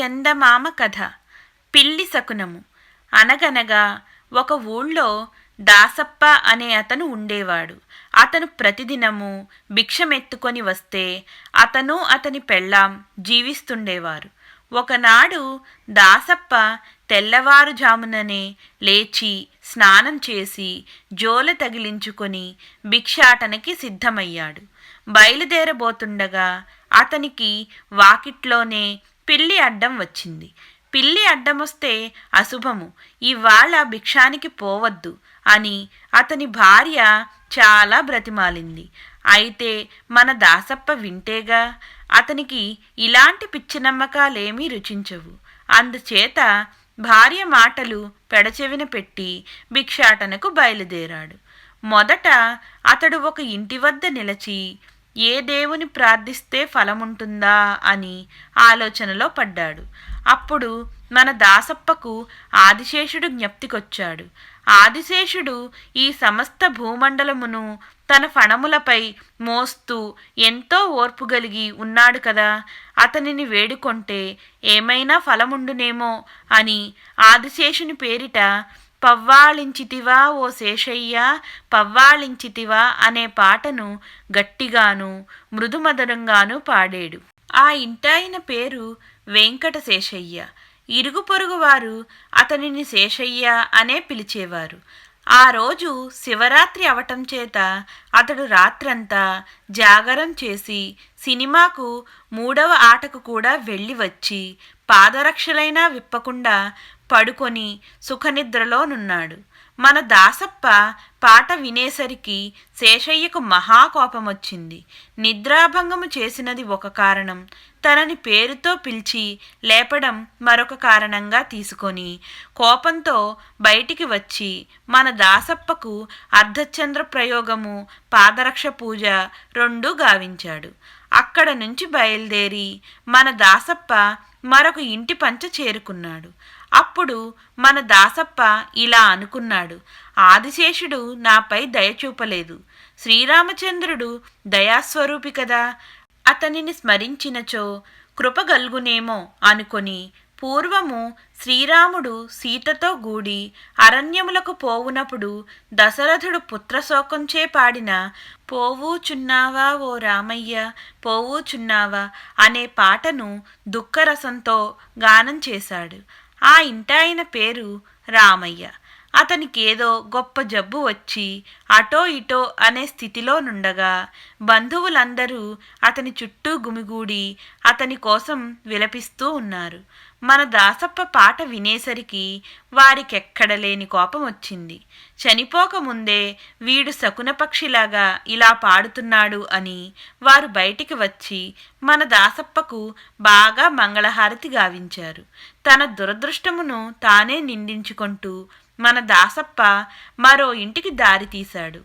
చందమామ కథ. పిల్లి శకునము. అనగనగా ఒక ఊళ్ళో దాసప్ప అనే అతను ఉండేవాడు. అతను ప్రతిదినము భిక్షమెత్తుకొని వస్తే అతను అతని పెళ్ళాం జీవిస్తుండేవారు. ఒకనాడు దాసప్ప తెల్లవారుజాముననే లేచి స్నానం చేసి జోల తగిలించుకొని భిక్షాటనకి సిద్ధమయ్యాడు. బయలుదేరబోతుండగా అతనికి వాకిట్లోనే పిల్లి అడ్డం వచ్చింది. పిల్లి అడ్డమొస్తే అశుభము. ఇవాళ భిక్షానికి పోవద్దు అని అతని భార్య చాలా బ్రతిమాలింది. అయితే మన దాసప్ప వింటేగా అతనికి ఇలాంటి పిచ్చి నమ్మకాలేమీ రుచించవు. అందుచేత భార్య మాటలు పెడచెవిన పెట్టి భిక్షాటనకు బయలుదేరాడు. మొదట అతడు ఒక ఇంటి వద్ద నిలచి ఏ దేవుని ప్రార్థిస్తే ఫలముంటుందా? అని ఆలోచనలో పడ్డాడు. అప్పుడు మన దాసప్పకు ఆదిశేషుడు జ్ఞప్తికొచ్చాడు. ఆదిశేషుడు ఈ సమస్త భూమండలమును తన ఫణములపై మోస్తూ ఎంతో ఓర్పు కలిగి ఉన్నాడు కదా? అతనిని వేడుకొంటే ఏమైనా ఫలముండునేమో అని ఆదిశేషుని పేరిట పవ్వాళించితివా ఓ శేషయ్య పవ్వాళించితివా అనే పాటను గట్టిగాను మృదుమధురంగాను పాడాడు. ఆ ఇంటాయన పేరు వెంకట శేషయ్య. ఇరుగు పొరుగు వారు అతనిని శేషయ్య అనే పిలిచేవారు. ఆ రోజు శివరాత్రి అవటం చేత అతడు రాత్రంతా జాగరం చేసి సినిమాకు మూడవ ఆటకు కూడా వెళ్ళి వచ్చి పాదరక్షలైనా విప్పకుండా పడుకొని సుఖనిద్రలోనున్నాడు. మన దాసప్ప పాట వినేసరికి శేషయ్యకు మహాకోపమొచ్చింది నిద్రాభంగము చేసినది ఒక కారణం తనని పేరుతో పిలిచి లేపడం మరొక కారణంగా తీసుకొని కోపంతో బయటికి వచ్చి మన దాసప్పకు అర్ధచంద్ర ప్రయోగము పాదరక్ష పూజ రెండూ గావించాడు. అక్కడ నుంచి బయలుదేరి మన దాసప్ప మరొక ఇంటి పంచ చేరుకున్నాడు. అప్పుడు మన దాసప్ప ఇలా అనుకున్నాడు ఆదిశేషుడు నాపై దయ చూపలేదు. శ్రీరామచంద్రుడు దయాస్వరూపి కదా అతనిని స్మరించినచో కృపగల్గునేమో అనుకొని పూర్వము శ్రీరాముడు సీతతో గూడి అరణ్యములకు పోవునప్పుడు దశరథుడు పుత్రశోకంచే పాడిన పోవూచున్నావా ఓ రామయ్య పోవూచున్నావా అనే పాటను దుఃఖరసంతో గానం చేశాడు. ఆ ఇంటాయన పేరు రామయ్య. అతనికి ఏదో గొప్ప జబ్బు వచ్చి అటో ఇటో అనే స్థితిలో నుండగా బంధువులందరూ అతని చుట్టూ గుమిగూడి అతని కోసం విలపిస్తూ ఉన్నారు. మన దాసప్ప పాట వినేసరికి వారికెక్కడలేని కోపం వచ్చింది. చనిపోకముందే వీడు శకునపక్షిలాగా ఇలా పాడుతున్నాడు అని వారు బయటికి వచ్చి మన దాసప్పకు బాగా మంగళహారతి గావించారు. తన దురదృష్టమును తానే నిందించుకుంటూ మన దాసప్ప మరో ఇంటికి దారి తీశాడు.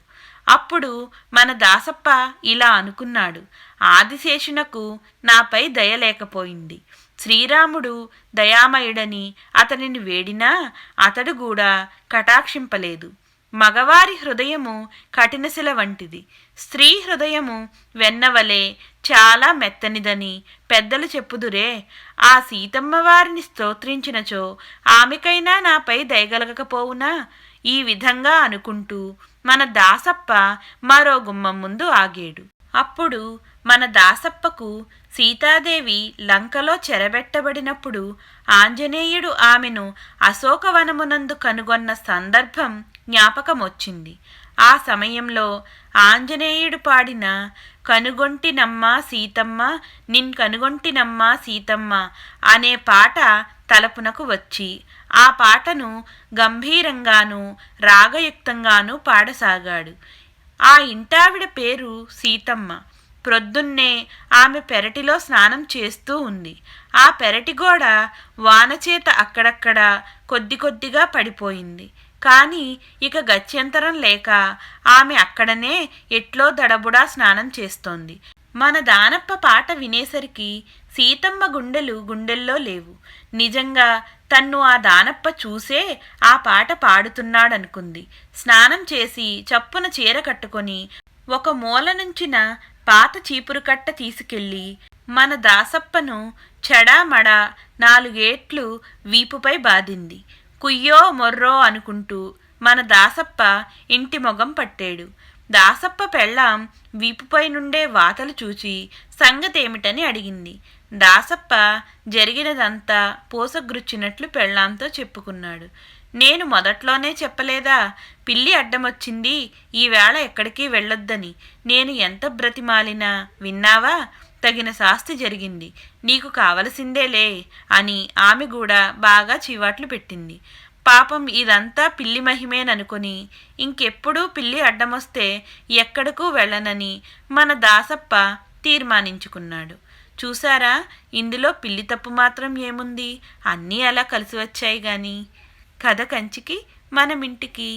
అప్పుడు మన దాసప్ప ఇలా అనుకున్నాడు. ఆదిశేషునకు నాపై దయ లేకపోయింది. శ్రీరాముడు దయామయుడని అతనిని వేడినా అతడు కూడా కటాక్షింపలేదు. మగవారి హృదయము కఠినశిల వంటిది. స్త్రీ హృదయము వెన్నవలే చాలా మెత్తనిదని పెద్దలు చెప్పుదురే. ఆ సీతమ్మ వారిని స్తోత్రించినచో ఆమెకైనా నాపై దయగలగకపోవునా? ఈ విధంగా అనుకుంటూ మన దాసప్ప మరో గుమ్మం ముందు ఆగాడు. అప్పుడు మన దాసప్పకు సీతాదేవి లంకలో చెరబెట్టబడినప్పుడు ఆంజనేయుడు ఆమెను అశోకవనమునందు కనుగొన్న సందర్భం జ్ఞాపకమొచ్చింది. ఆ సమయంలో ఆంజనేయుడు పాడిన కనుగొంటినమ్మా సీతమ్మ నిన్ కనుగొంటినమ్మా సీతమ్మ అనే పాట తలపునకు వచ్చి ఆ పాటను గంభీరంగాను రాగయుక్తంగాను పాడసాగాడు. ఆ ఇంటావిడ పేరు సీతమ్మ. ప్రొద్దున్నే ఆమె పెరటిలో స్నానం చేస్తూ ఉంది. ఆ పెరటి గోడ వానచేత అక్కడక్కడ కొద్ది కొద్దిగా పడిపోయింది. కానీ ఇక గత్యంతరం లేక ఆమె అక్కడనే ఎట్లో దడబుడా స్నానం చేస్తోంది. మన దానప్ప పాట వినేసరికి సీతమ్మ గుండెలు గుండెల్లో లేవు. నిజంగా తన్ను ఆ దానప్ప చూసే ఆ పాట పాడుతున్నాడనుకుంది. స్నానం చేసి చప్పున చీర కట్టుకొని ఒక మూల నుంచిన పాత చీపురు కట్ట తీసుకెళ్ళి మన దాసప్పను చెడామడా నాలుగేట్లు వీపుపై బాదింది. కుయ్యో మొర్రో అనుకుంటూ మన దాసప్ప ఇంటి మొగం పట్టాడు. దాసప్ప పెళ్ళాం వీపుపై నుండే వాతలు చూచి సంగతేమిటని అడిగింది. దాసప్ప జరిగినదంతా పోసగ్రుచ్చినట్లు పెళ్ళాంతో చెప్పుకున్నాడు. నేను మొదట్లోనే చెప్పలేదా? పిల్లి అడ్డమొచ్చింది. ఈవేళ ఎక్కడికి వెళ్ళొద్దని. నేను ఎంత బ్రతిమాలినా? విన్నావా? తగిన శాస్తి జరిగింది. నీకు కావలసిందేలే అని ఆమె కూడా బాగా చీవాట్లు పెట్టింది. పాపం ఇదంతా పిల్లి మహిమేననుకుని ఇంకెప్పుడూ పిల్లి అడ్డమొస్తే ఎక్కడకు వెళ్ళనని మన దాసప్ప తీర్మానించుకున్నాడు. చూసారా ఇందులో పిల్లి తప్పు మాత్రం ఏముంది? అన్నీ అలా కలిసి వచ్చాయి గాని కథ కంచికి మనమింటికి.